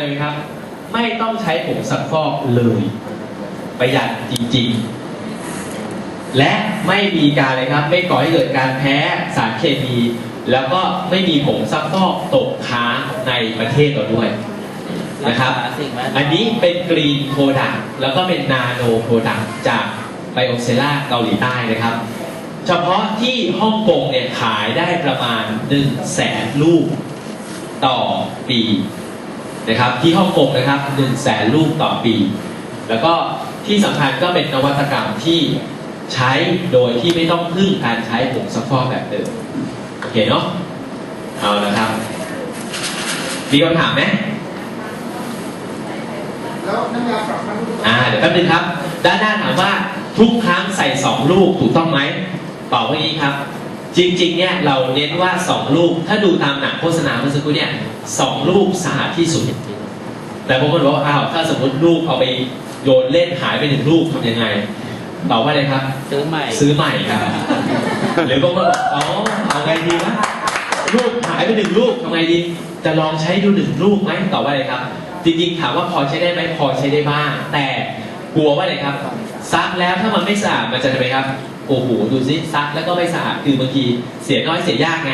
เลยครับ ไม่ต้องใช้ผงซักฟอกเลย ประหยัดจริงๆ และไม่มีการเลยครับ ไม่ก่อให้เกิดการแพ้สารเคมี แล้วก็ไม่มีผงซักฟอกตกค้างในประเทศเราด้วยนะครับ อันนี้เป็นกรีนโ r o ดักแล้วก็เป็นนาโนโ r o ดักจากไบโอเซล่าเกาหลีใต้นะครับ เฉพาะที่ฮ่องกงเนี่ยขายได้ประมาณ1 0 0 0 0แสนลูกต่อปี นะครับที่ฮ่องกงนะครับ1 0 0 0 0แสนลูกต่อปี แล้วก็ที่สำคัญก็เป็นนวัตกรรมที่ใช้โดยที่ไม่ต้องพึ่งการใช้ผงซักฟอกแบบเดิมโอเคเนาะเอาละครับ มีคำถามไหมแล้วน้ำยาปรับผ้านุ่มอ่าเดี๋ยวแป๊บนึงครับ ด้านหน้าถามว่าทุกครั้งใส่2ลูกถูกต้องไหมตอบว่านี้ครับ จริงๆเนี่ยเราเน้นว่า 2 ลูก ถ้าดูตามหนังโฆษณาเมื่อสักครู่เนี่ยสองลูกสะอาดที่สุด แต่บางคนบอกว่าอ้าวถ้าสมมติลูกเอาไปโยนเล่นหายไปหนึ่งลูกทำยังไงตอบว่าอะไรครับ ซื้อใหม่ ซื้อใหม่ครับหรือบางคนบอกอ๋อเอาไงดีวะลูกหายไปหนึ่งลูกทำไงดี จะลองใช้ดูหนึ่งลูกไหมตอบว่าอะไรครับ จริงๆถามว่าพอใช้ได้ไหมพอใช้ได้บ้างแต่กลัวว่าอะไรครับ ซักแล้วถ้ามันไม่สะอาดมันจะทำไมครับโอ้โหดูซิซักแล้วก็ไม่สะอาดคือบางทีเสียน้อยเสียยากไง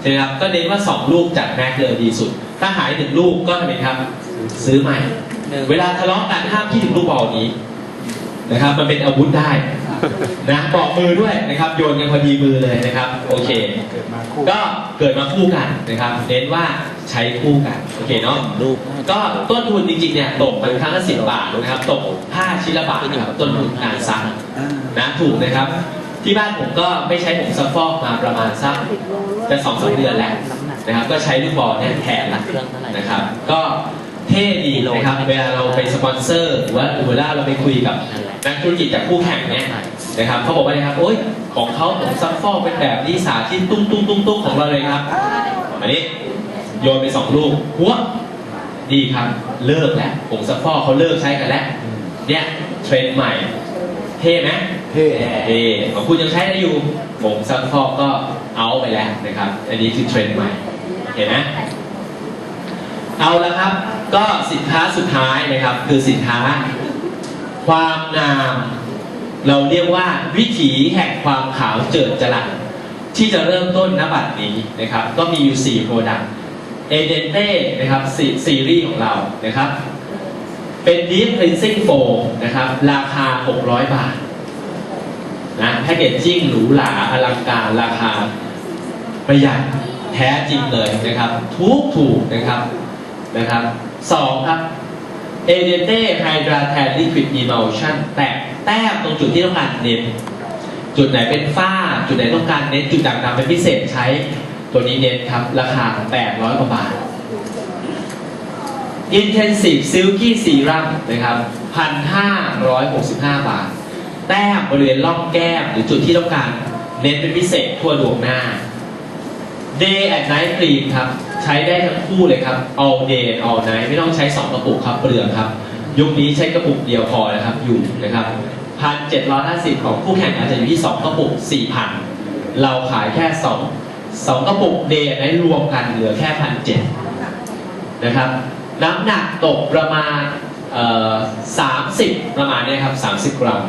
ใช่ไหมครับก็เน้นว่าสองลูกจัดแม็กเลยดีสุด ถ้าหายหนึ่งลูกก็ทำไมครับ ซื้อใหม่หนึ่งเวลาทะเลาะกันห้ามคิดถึงลูกบอลนี้นะครับมันเป็นอาวุธได้นะบอกมือด้วยนะครับโยนกันพอดีมือเลยนะครับโอเคเกิดมาคู่ก็เกิดมาคู่กันนะครับ เน้นว่าใช้คู่กันโอเคเนาะลู กก็ต้นทุนจริงๆเนี่ยตกมันครั้งละสิบบาทนะครับตกผ้าชิ้นละบาทนะครับต้นทุนการซักนะถูกนะครับ ที่บ้านผมก็ไม่ใช้ผงซักฟอกมาประมาณสักจะสองสามเดือนแล้วนะครับ ก็ใช้ลูกบอลเนี่ยแทนละเครื่องเท่าไหร่นะครับ ก็เท่ดีนะครับ เวลาเราไปสปอนเซอร์หรือว่าเวลาเราไปคุยกับนักธุรกิจจากคู่แข่งเนี่ยนะครับเขาบอกว่าอะไรครับโอ๊ยของเขาผมซักฟอกเป็นแบบนี้สาธิตตุ้งตุ้งตุ้งตุ้งของเราเลยครับอันนี้โยนไปสองลูกหัว ดีครับเลิกแล้วผมซักฟอกเขาเลิกใช้กันแล้วเนี่ยเทรนด์ใหม่ เท่ไหมเท่เท่ของคุณยังใช้ได้อยู่ผมซักฟอกก็เอาไปแล้วนะครับ อันนี้คือเทรนด์ใหม่ เห็นไหมเอาละครับ ก็สินค้าสุดท้ายนะครับ คือสินค้า ความงาม เราเรียกว่าวิถีแห่งความขาวเจิดจรัสที่จะเริ่มต้นนบัตรนี้นะครับ ก็มีอยู่4โปรดักต์ เอเดนเต้นะครับซีซีรีส์ของเรานะครับ เป็น Deep Cleansing Foam นะครับ ราคา 600 บาทนะแพคเกจจิ้งหรูหราอลังการราคาประหยัดแท้จริงเลยนะครับ ทุกถูกนะครับนะครับสองครับเอเดนเต้ไฮดราแทนลิควิดอีม l ชั่นแตะแต้มตรงจุดที่ต้องการเน้น จุดไหนเป็นฝ้า จุดไหนต้องการเน้น จุดด่างดำเป็นพิเศษใช้ ตัวนี้เน้นครับ ราคา 800 กว่าบาท Intensive Silky Serum นะครับ 1,565 บาท แต้มบริเวณร่องแก้มหรือจุดที่ต้องการ เน้นเป็นพิเศษทั่วดวงหน้า Day and Night Cream ครับ ใช้ได้ทั้งคู่เลยครับ all day and all night ไม่ต้องใช้ 2 กระปุกครับเปลืองครับ ยุคนี้ใช้กระปุกเดียวพอนะครับ อยู่นะครับพันเจ็ดร้อยห้าสิบของคู่แข่งอาจจะอยู่ที่ 2 กระปุกสี่พันเราขายแค่ 2 2กระปุก Day and Night รวมกันเหลือแค่พันเจ็ดนะครับ น้ำหนักตกประมาณเอ่อ30ประมาณนี้ครับ30กรัม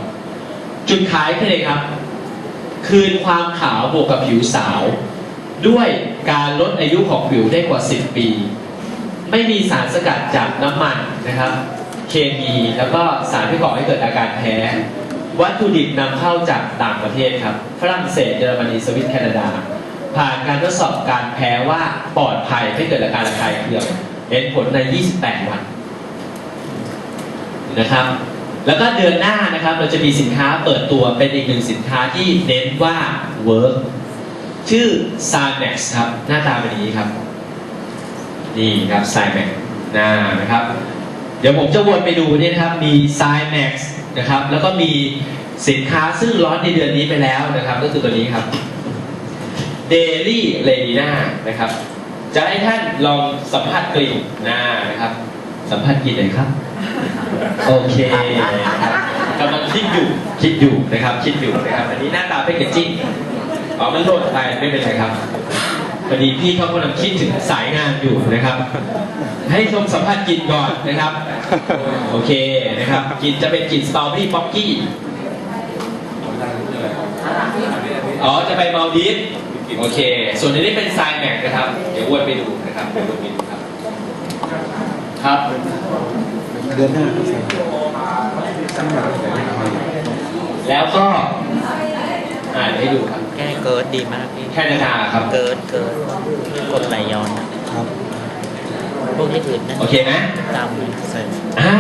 จุดขายคืออะไรครับ คืนความขาวบวกกับผิวสาว ด้วยการลดอายุของผิวได้กว่า 10 ปี ไม่มีสารสกัดจากน้ำมันนะครับ เคมีแล้วก็สารที่ก่อให้เกิดอาการแพ้วัตถุดิบนำเข้าจากต่างประเทศครับ ฝรั่งเศสเยอรมนีสวิตแคนาดา ผ่านการทดสอบการแพ้ว่าปลอดภัยไม่เกิดอาการระคายเคืองเห็นผลใน 28 วันนะครับ แล้วก็เดือนหน้านะครับเราจะมีสินค้าเปิดตัวเป็นอีกหนึ่งสินค้าที่เน้นว่า work ชื่อ s i m a x ครับ หน้าตาเป็นอย่างนี้ครับ นี่ครับ s i m a x หน้านะครับ เดี๋ยวผมจะวนไปดูเนี่ยนะครับ มี s i m a x นะครับ แล้วก็มีสินค้าซึ่งร้อนในเดือนนี้ไปแล้วนะครับ ก็คือตัวนี้ครับ Daily l a d i n a นะครับ จะให้ท่านลองสัมผัสกลิ่นหน้านะครับ สัมผัสกลิ่นหน่อยครับ โอเคนะครับกำลังคิดอยู่คิดอยู่นะครับ คิดอยู่นะครับ อันนี้หน้าตาเป็นกระจิ้งอ๋อมันโหลดไปไม่เป็นไรครับพอดีพี่เขากำลังคิดถึงสายงานอยู่นะครับ ให้ชมสัมผัสกลิ่นก่อนนะครับ โอเคนะครับกลิ่นจะเป็นกลิ่นสตรอเบอรี่ป๊อกกี้อ๋อ จะไปมาลดีฟ โอเค ส่วนอันนี้เป็นไซแม็กนะครับ เดี๋ยวอ้วนไปดูนะครับเดี๋ยวอ้วนไปดูครับ ครับ เดือนหน้าแล้วก็ อ่านให้ดูครับ แก้เกิร์ดดีมากพี่แคนาดาครับ เกิร์ดเกิร์ดกดไหลย้อนนะครับพวกที่ถือนั่นโอเคไหมตามใส่อ่า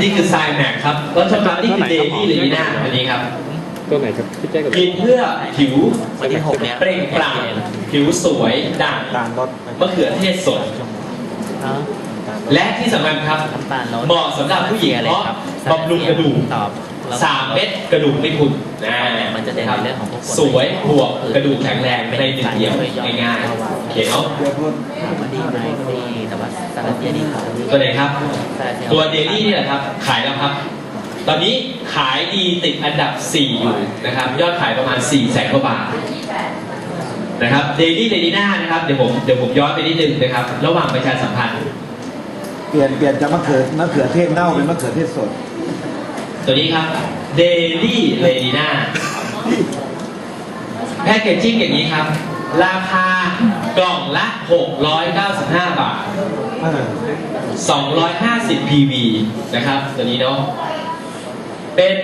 นี่คือไซแม็กครับแล้วชมครับนี่คือเดลี่เลนีน่าอันนี้ครับ ตัวไหนครับพี่แจ๊คกับกินเพื่อผิววันที่หกเนี้ยเปล่งปลั่งผิวสวยด่างตาลลดมะเขือเทศสดเนาะและที่สำคัญครับน้ำตาลลดเหมาะสำหรับผู้หญิงอะไรเพราะครับบำรุงกระดูกตอบแล้วสามเม็ดกระดูกไม่พุนนะมันจะเด่นในเรื่องของพวกสวยบวกกระดูกแข็งแรงในหนึ่งเดียวง่ายๆโอเคเนาะเดือนพุธถามว่าดีไหมก็ดีแต่ว่าสารเสียดีครับตัวไหนครับสารเสียตัวเดลี่นี่แหละครับ ขายแล้วครับ ตอนนี้ขายดีติดอันดับ 4 อยู่นะครับ ยอดขายประมาณ 4 แสนกว่าบาทนะครับเดลี่เดลี่น่านะครับ เดี๋ยวผมเดี๋ยวผมย้อนไปนิดนึงนะครับ ระหว่างประชาสัมพันธ์ เปลี่ยนเปลี่ยนจากมะเขือมะเขือเทศเน่าเป็นมะเขือเทศสด ตัวนี้ครับเดลี่เ d ดีน่าแพคเกจจิ้งอย่างนี้ครับ ราคากล่องละ 695 บาทอ่า250 PV นะครับ ตัวนี้เนาะ เป็น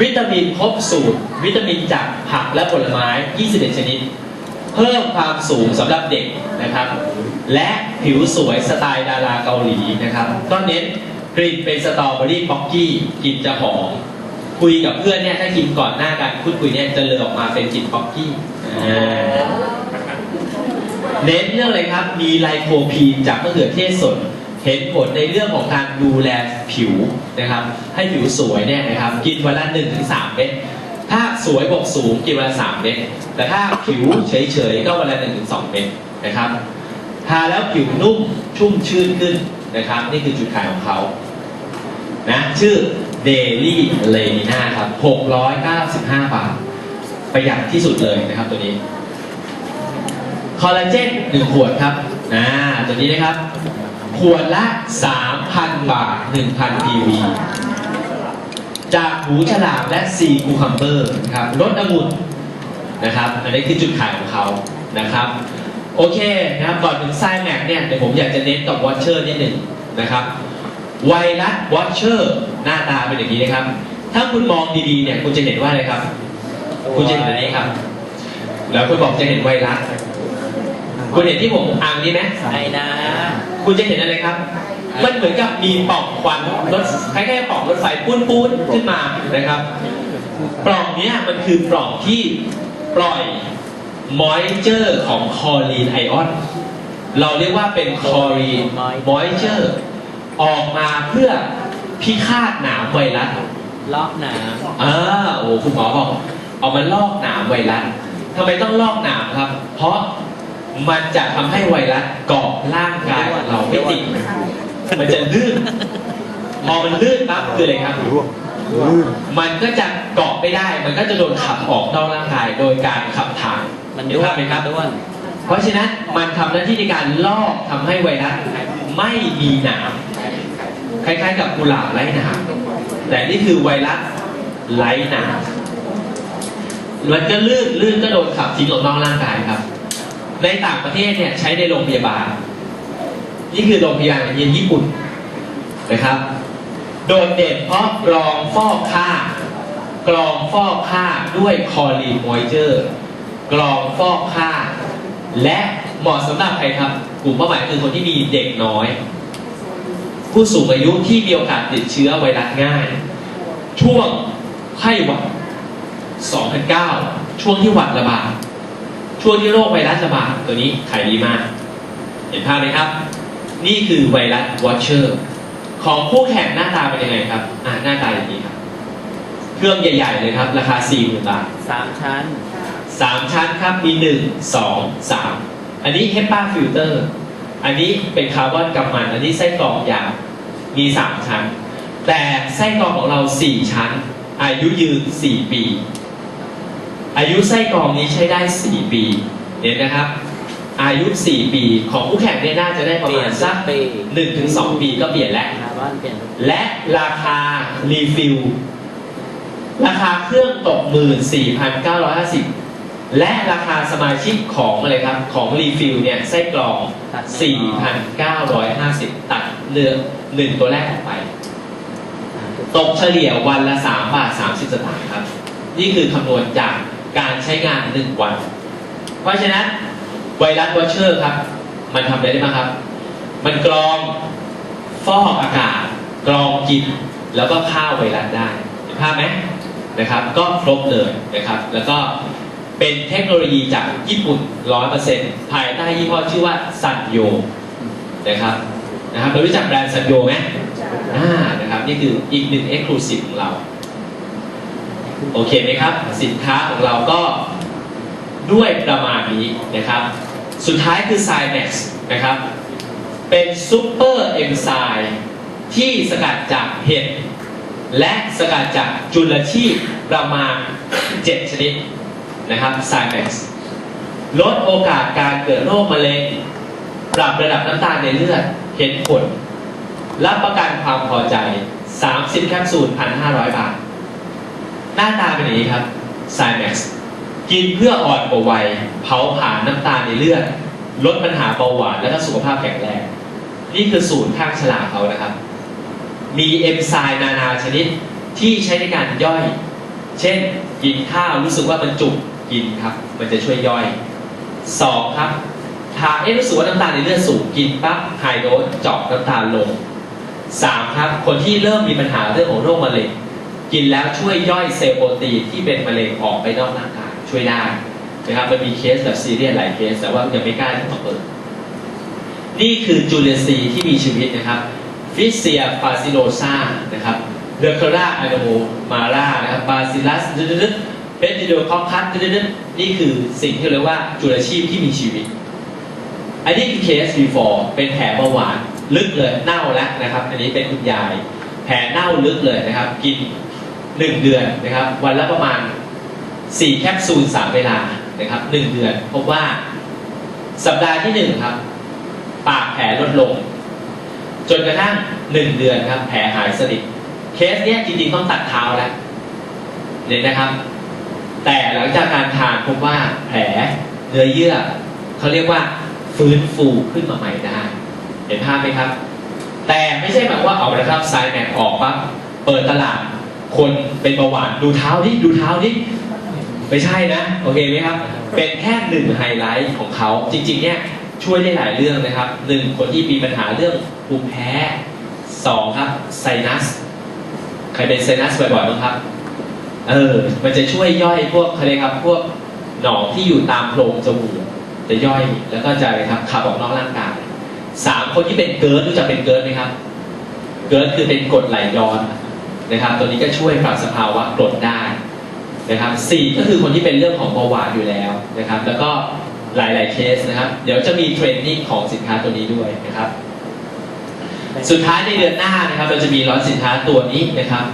วิตามินครบสูตร วิตามินจากผักและผลไม้ 21 ชนิด เพิ่มความสูงสำหรับเด็กนะครับ และผิวสวยสไตล์ดาราเกาหลีนะครับก็เน้นกลิ่นเป็นสตรอเบอรี่ป๊อกกี้กลิ่นจะหอมคุยกับเพื่อนเนี่ยถ้ากินก่อนหน้ากันพูดคุยเนี่ยจะเลยออกมาเป็นกลิ่นป๊อกกี้อ่าเน้นเรื่องอะไรครับ มีไลโคพีนจากมะเขือเทศสด เห็นผลในเรื่องของการดูแลผิวนะครับ ให้ผิวสวยเนี่ยนะครับ กินวันละ1-3ถึงสามเม็ดถ้าสวยบวกสูงกินวันละ3เม็ดแต่ถ้าผิวเฉยๆก็วันละ1-2ถึงสองเม็ดนะครับทาแล้วผิวนุ่มชุ่มชื่นขึ้นนะครับ นี่คือจุดขายของเขานะชื่อ Daily l e n i n a ครับ 695 บาท ประหยัดที่สุดเลยนะครับตัวนี้ คอลลาเจนหนึ่งขวดครับอ่าตัวนี้นะครับ ขวดละ 3,000 บาท 1,000 PV จากหูฉลามและซีคูคัมเบอร์นะครับรสองุ่นนะครับ อันนี้คือจุดขายของเขานะครับ โอเคนะครับก่อนถึงไซแม็กเนี่ยเดี๋ยวผมอยากจะเน้นกับวอชเชอร์นิดหนึ่งนะครับ ไวรัสวอชเชอร์หน้าตาเป็นอย่างนี้นะครับ ถ้าคุณมองดีๆเนี่ยคุณจะเห็นว่าอะไรครับ คุณจะเห็นอะไรครับ แล้วคุณบอกจะเห็นไวรัส คุณเห็นที่ผมอ่างนี้ไหมไอ้นะ คุณจะเห็นอะไรครับ มันเหมือนกับมีปล่องควันรถคล้ายๆปล่องรถไฟปุ้นๆขึ้นมานะครับ ปล่องเนี้ยมันคือปล่องที่ปล่อยมอยเจอร์ของคอลีนไอออน เราเรียกว่าเป็นคอลีนมอยเจอร์ออกมาเพื่อพิฆาตหนามไวรัสลอกหนาอ่าโอ้คุณหมอบอก เอามาลอกหนามไวรัสทำไมต้องลอกหนามครับ เพราะ มันจะทำให้ไวรัสเกาะร่างกายของเราไม่ติดมันจะลื่นพอมันลื่นปั๊บคืออะไรครับ ร่วงลื่น มันก็จะเกาะไม่ได้ มันก็จะโดนขับออกนอกร่างกายโดยการขับถ่ายมันเห็นภาพไหมครับ ด้วน เพราะฉะนั้นมันทำหน้าที่ในการลอกทำให้ไวรัสไม่มีหนามคล้ายๆ กับกุหลาบไร้หนามแต่นี่คือไวรัสไร้หนามมันก็ลื่นลื่นก็โดนขับทิ้งออกนอกร่างกายครับ ในต่างประเทศเนี่ยใช้ในโรงพยาบาล นี่คือโรงพยาบาลในญี่ปุ่นนะครับ โดดเด่นเพราะกรองฟอกค่ากรองฟอกค่าด้วยคอลีนมอยเจอร์กรองฟอกค่า และเหมาะสำหรับใครครับ กลุ่มเป้าหมายคือคนที่มีเด็กน้อย ผู้สูงอายุที่มีโอกาสติดเชื้อไวรัสง่าย ช่วงไข้หวัด 2009 ช่วงที่หวัดระบาด ช่วงที่โรคไวรัสระบาดตัวนี้ขายดีมาก เห็นภาพไหมครับ นี่คือไวรัสวอชเชอร์ ของคู่แข่งหน้าตาเป็นยังไงครับ อ่าหน้าตาอย่างนี้ครับ เครื่องใหญ่ ๆ เลยครับ ราคา4 0 0 0 0บาทสามชั้นสามชั้นครับมีหนึ่งสองสามอันนี้ HEPA filter อันนี้เป็นคาร์บอนกำมัน อันนี้ไส้กรอกยาวมีสามชั้น แต่ไส้กรอกของเราสี่ชั้น อายุยืนสี่ปี อายุไส้กรอกนี้ใช้ได้สี่ปีเห็นนะครับ อายุ 4 ปีของคู่แข่งเนี่ยน่าจะได้ประเปลี่มายณนสักปี1-2ปีก็เปลี่ยนแล้วหาบ้านเปลี่ยนทุกปีและราคารีฟิลราคาเครื่องตกหมื่นสี่พันเก้าร้อยห้าสิบและราคาสมาชิกของอะไรครับ ของรีฟิลเนี่ยไส้กรอง 4,950 ตัดเลือกหนึ่งตัวแรกออกไป ตกเฉลี่ยวันละ 3 บาท 30 สตางค์ครับ นี่คือคำนวณจาก การใช้งาน 1 วัน เพราะฉะนั้นไวรัสวอชเชอร์ครับ มันทำอะไรได้บ้างครับ มันกรองฟอกอากาศ กรองกลิ่นแล้วก็ฆ่าไวรัสได้เห็นภาพไหมนะครับ ก็ครบเลยนะครับ แล้วก็เป็นเทคโนโลยีจากญี่ปุ่น 100%ภายใต้ยี่ห้อชื่อว่าซันโยนะครับนะครับเรารู้จักแบรนด์ซันโยไหมอ่านะครับ นี่คืออีกหนึ่ง Exclusive ของเรา โอเคไหมครับ สินค้าของเราก็ด้วยประมาณนี้นะครับ สุดท้ายคือ s i m a x นะครับ เป็นซูเปอร์เอนไซม์ที่สกัดจากเห็ดและสกัดจากจุลชีพประมาณ 7 ชนิดนะครับ s i m a x ลดโอกาสการเกิดโรคมะเร็งปรับระดับน้ำตาลในเลือดเห็นผล รับประกันความพอใจ 30 แคปซูล 1,500 บาท หน้าตาเป็นอย่างนี้ครับ s i m a x กินเพื่ออ่อนกว่าวัยเผาผลาญน้ำตาลในเลือด ลดปัญหาเบาหวานและก็สุขภาพแข็งแรง นี่คือสูตรข้างฉลากเขานะครับ มีเอนไซม์นานาชนิดที่ใช้ในการย่อย เช่น กินข้าวรู้สึกว่ามันจุกกินครับ มันจะช่วยย่อยสองครับทานเอ๊ะรู้สึกว่าน้ำตาลในเลือดสูงกินปั๊บไฮโดสเจาะน้ำตาลลงสามครับ คนที่เริ่มมีปัญหาเรื่องของโรคมะเร็ง กินแล้วช่วยย่อยเซลล์โปรตีนที่เป็นมะเร็งออกไปนอกร่างกายช่วยได้นะครับมันมีเคสแบบซีเรียสหลายเคสแต่ว่ายังไม่กล้าที่จะเปิด นี่คือจุลินทรีย์ที่มีชีวิตนะครับฟิเซียฟาซิโนซานะครับเดอร์เคล่าไอะโนมาร่านะครับบาซิลัสดึ๊ดเบสติโดคอคัสดึ๊ดนี่คือสิ่งที่เรียกว่าจุลชีพที่มีชีวิต อันนี้คือเคส before เป็นแผลเบาหวานลึกเลยเน่าแล้วนะครับ อันนี้เป็นคุณยาย แผลเน่าลึกเลยนะครับ กิน หนึ่งเดือนนะครับ วันละประมาณสี่แคปซูลสามเวลานะครับหนึ่งเดือน พบว่าสัปดาห์ที่หนึ่งครับ ปากแผลลดลง จนกระทั่งหนึ่งเดือนครับ แผลหายสนิทเคสเนี้ยจริงๆต้องตัดเท้าแล้วเนี่ยนะครับ แต่หลังจากการทานพบว่าแผลเนื้อเยื่อเขาเรียกว่าฟื้นฟูขึ้นมาใหม่ได้ เห็นภาพไหมครับ แต่ไม่ใช่แบบว่าเอาละครับไซแมนออกปั๊บเปิดตลาด คนเป็นเบาหวานดูเท้าดิดูเท้าดิไม่ใช่นะ โอเคไหมครับ เป็นแค่หนึ่งไฮไลท์ของเขา จริง ๆ เนี่ยช่วยได้หลายเรื่องนะครับหนึ่งคนที่มีปัญหาเรื่องภูมิแพ้สองครับไซนัสใครเป็นไซนัสบ่อยๆบ้างครับ เออ มันจะช่วยย่อยพวกอะไรครับ พวกหนองที่อยู่ตามโพรงจมูกจะย่อยแล้วก็จะครับขับออกนอกร่างกายสามคนที่เป็นเกิร์ดรู้จักเป็นเกิร์ดไหมครับ เกิร์ดคือเป็นกรดไหลย้อน นะครับ ตัวนี้ก็ช่วยปรับสภาวะกรดได้นะครับสี่ก็คือคนที่เป็นเรื่องของเบาหวานอยู่แล้วนะครับ แล้วก็หลายๆเคสนะครับ เดี๋ยวจะมีเทรนนิ่งของสินค้าตัวนี้ด้วยนะครับ สุดท้ายในเดือนหน้านะครับเราจะมีร้อนสินค้าตัวนี้นะครับ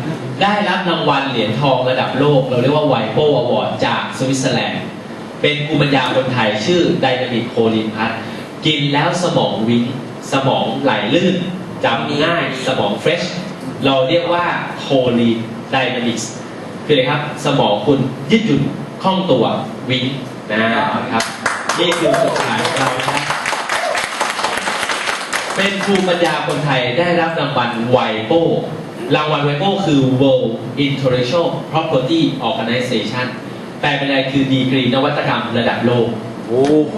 ได้รับรางวัลเหรียญทองระดับโลก เราเรียกว่าไวโปอวอร์ดจากสวิตเซอร์แลนด์ เป็นภูมิปัญญาคนไทยชื่อไดนามิกโคลินพัทกินแล้วสมองวิ่งสมองไหลลื่นจำง่ายสมองเฟรช เราเรียกว่าโคลีไดนามิกส์คืออะไรครับ สมองคุณยืดหยุ่นคล่องตัววิงนะครับนี่คือสุดท้ายเราครับเป็นภูมิปัญญาคนไทยได้รับรางวัลไวโป้รางวัลไวโป้คือ World Intellectual Property Organization แปลเป็นอะไรคือดีกรีนวัตกรรมระดับโลก โอ้โห